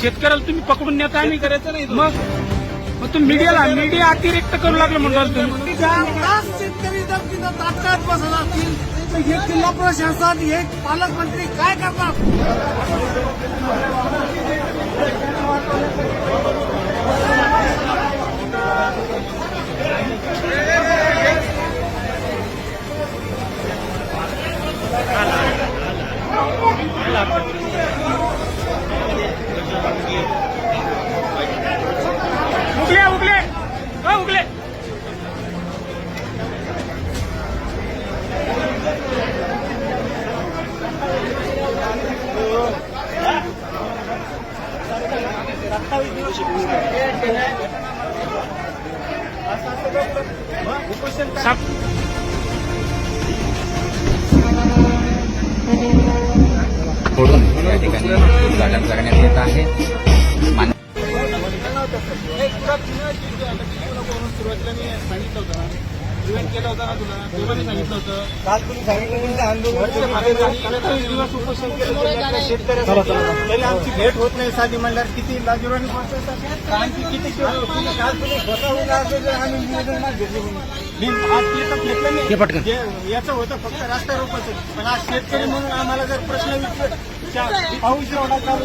शेतकऱ्याला तुम्ही पकडून नेता आणि करायचं नाही तो. मग? मग तुम्ही मीडियाला मीडिया अतिरिक्त करू लागलं म्हणाल तुम्ही. शेतकरी जर तिथं तात्काळ बसत असतील तर हे जिल्हा प्रशासन हे पालकमंत्री काय करणार? उगले साप- फोडून या ठिकाणी उद्घाटन करण्यात येत आहे मान्य सुरुवातीला मी सांगितलं होतं ना इव्हेंट केला होता ना तुला? तेव्हा मी सांगितलं होतं. काल तुम्ही सांगितलं अठ्ठावीस दिवस उपोषण केलं. तरी शेतकऱ्यासाठी तरी आमची भेट होत नाही साधी म्हणल्यावर किती लाजीवानी गोष्ट किती किलो- तुम्ही स्वतः आम्ही निवेदन घेतले. मी आज तर घेतलं नाही. हे याचं होतं फक्त रस्ता रोपाचं. पण आज शेतकरी म्हणून आम्हाला जर प्रश्न विचार पाऊस एवढा चालू.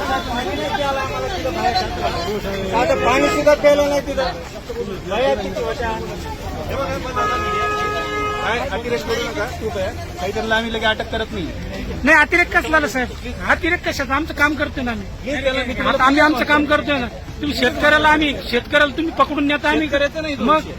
आता पाणी सुद्धा प्यायलं नाही तिथं. लया किती होत्या. बघा, बघा, काय अतिरेक करू नका. खूप आहे. काहीतरी आम्ही लगे अटक करत नाही. नाही अतिरेक कसला साहेब? अतिरेक कशाचा? आमचं काम करतोय ना आम्ही. आता आम्ही आमचं काम करतोय ना. तुम्ही शेतकऱ्याला आम्ही शेतकऱ्याला तुम्ही पकडून नेता आम्ही. करायचं नाही मग.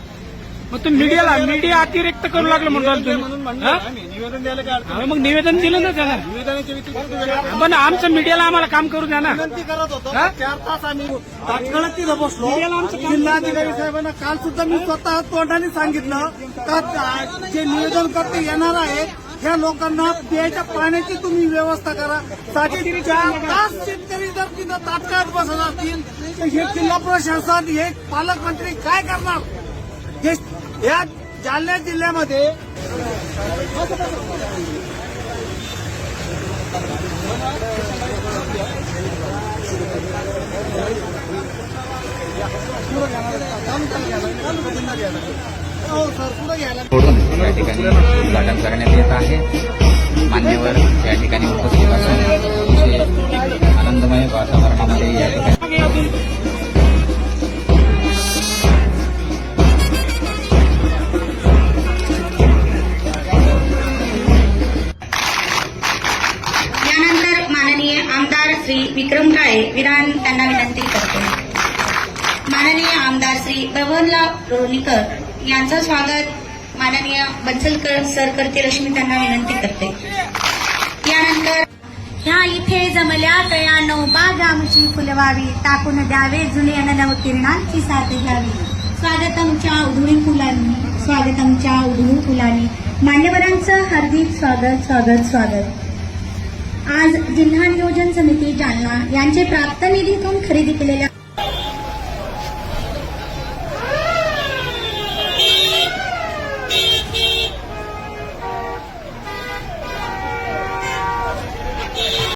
मग तुम्ही मीडियाला मीडिया अतिरिक्त करू लागलं म्हणून तुम्ही. हा? निवेदन द्यायला काय अडचण मग निवेदन दिलं ना. निवेदनाच्या व्यतिरिक्त वेगळं पण आमचं मीडियाला आम्हाला काम करू द्या ना. विनंती करत होतो. हा? चार तास आम्ही तात्काळ तिथं बसलो. मीडियाला आमचं काम जिल्हाधिकारी साहेबांना काल सुद्धा मी स्वतः तोंडाने सांगितलं का जे निवेदन करते येणार आहेत या लोकांना प्यायच्या पाण्याची तुम्ही व्यवस्था करा. साधी चार तास शेतकरी जर तिथं तात्काळ बसत असतील तर हे जिल्हा प्रशासन हे पालकमंत्री काय करणार? हे या जालना जिल्ह्यामध्ये हो घ्यायला फोडून या ठिकाणी उद्घाटन करण्यात येत आहे. मान्यवर या ठिकाणी उपस्थित असून आनंदमय वातावरण श्री विक्रम काळे विधान त्यांना विनंती करतो. माननीय आमदार श्री बबनलाल लोणीकर यांचं स्वागत माननीय बन्सलकर सर करतील अशी त्यांना विनंती करते. यानंतर ह्या इथे जमल्या तयानो बागामची फुलवावी टाकून द्यावे जुने अननव किरणांची साथ घ्यावी. स्वागतमच्या उधळी फुलांनी स्वागतमच्या उधळी फुलांनी. मान्यवरांचं हार्दिक स्वागत स्वागत स्वागत. आज जिल्हा नियोजन समिती जालना यांचे प्राप्त निधीतून खरेदी केलेल्या